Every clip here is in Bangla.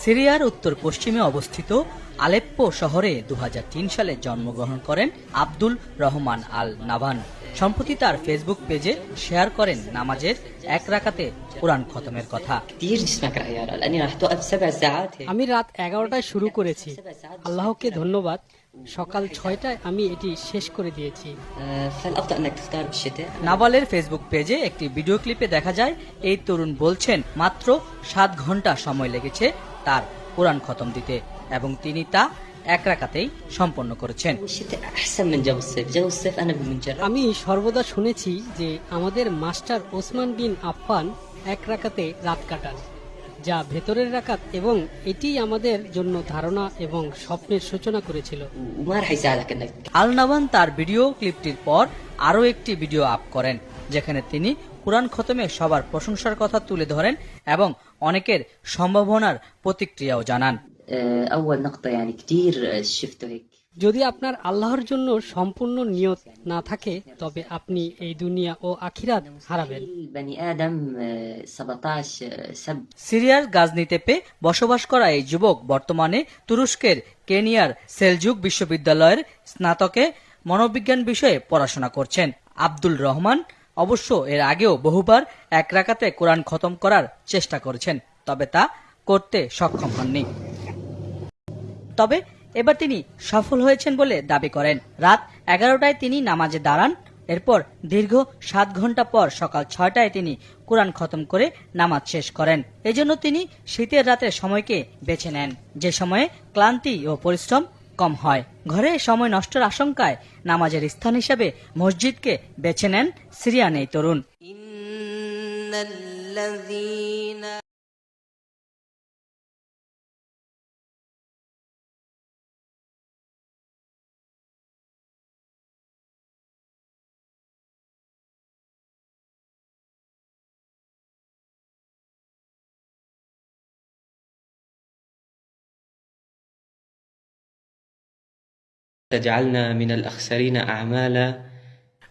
সিরিয়ার উত্তর পশ্চিমে অবস্থিত আলেপ্পো শহরে দু হাজার তিন সালে জন্মগ্রহণ করেন আব্দুল রহমান আল নাভান সম্প্রতি তার ফেসবুক পেজে শেয়ার করেন নামাজের এক রাকাতে কোরআন খতমের কথা। আমি রাত এগারোটায় শুরু করেছি। আল্লাহকে ধন্যবাদ। সকাল ছয়টায় আমি এটি শেষ করে দিয়েছি। নাবালের ফেসবুক পেজে একটি ভিডিও ক্লিপে দেখা যায় এই তরুণ বলছেন মাত্র সাত ঘণ্টা সময় লেগেছে তার কোরআন খতম দিতে এবং তিনি তা এক রাকাতেই সম্পন্ন করেছেন। আমি সর্বদা শুনেছি যে আমাদের মাস্টার ওসমান বিন আফান এক রাকাতে রাত কাটান যা ভেতরের রাকাত এবং এটি আমাদের জন্য ধারণা এবং স্বপ্নের সূচনা করেছিল। আলনাবান তার ভিডিও ক্লিপটির পর আরও একটি ভিডিও আপ করেন যেখানে তিনি কোরআন খতমে সবার প্রশংসার কথা তুলে ধরেন এবং অনেকের সম্ভাবনার প্রতিক্রিয়াও জানান। اول نقطه يعني كثير شفته هيك যদি আপনার আল্লাহর জন্য সম্পূর্ণ নিয়ত না থাকে তবে আপনি এই দুনিয়া ও আখিরাত হারাবেন البني ادم آه، 17 آه، سب সিরিয়ার গাজনিতেপে বসবাস করা এই যুবক বর্তমানে তুরস্কের কেনিয়ার সেলজুক বিশ্ববিদ্যালয়ের স্নাতকে মনোবিজ্ঞান বিষয়ে পড়াশোনা করছেন আব্দুল রহমান অবশ্য এর আগেও বহুবার এক রাকাতে কোরআন খতম করার চেষ্টা করেছেন তবে তা করতে সক্ষম হননি তবে এবার তিনি সফল হয়েছেন বলে দাবি করেন। রাত এগারোটায় তিনি নামাজে দাঁড়ান। এরপর দীর্ঘ সাত ঘণ্টা পর সকাল ছয়টায় তিনি কোরআন খতম করে নামাজ শেষ করেন। এজন্য তিনি শীতের রাতের সময়কে বেছে নেন। যে সময়ে ক্লান্তি ও পরিশ্রম কম হয়। ঘরে সময় নষ্টের আশঙ্কায় নামাজের স্থান হিসাবে মসজিদকে বেছে নেন সিরিয়ান এই তরুণ।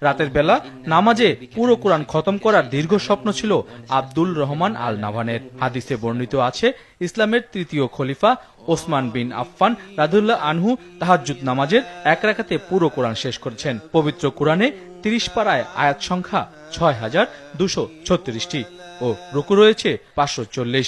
রাতের বেলা নামাজে পুরো কোরআন খতম করার দীর্ঘ স্বপ্ন ছিল আব্দুল রহমান আল নাভানের হাদিসে বর্ণিত আছে ইসলামের তৃতীয় খলিফা ওসমান বিন আফফান রাদুল্লাহ আনহু তাহাজ্জুদ নামাজের এক রাখাতে পুরো কোরআন শেষ করেছেন। পবিত্র কোরআনে তিরিশ পাড়ায় আয়াত সংখ্যা ছয় হাজার দুশো ছত্রিশটি ও রুকু রয়েছে পাঁচশো চল্লিশ।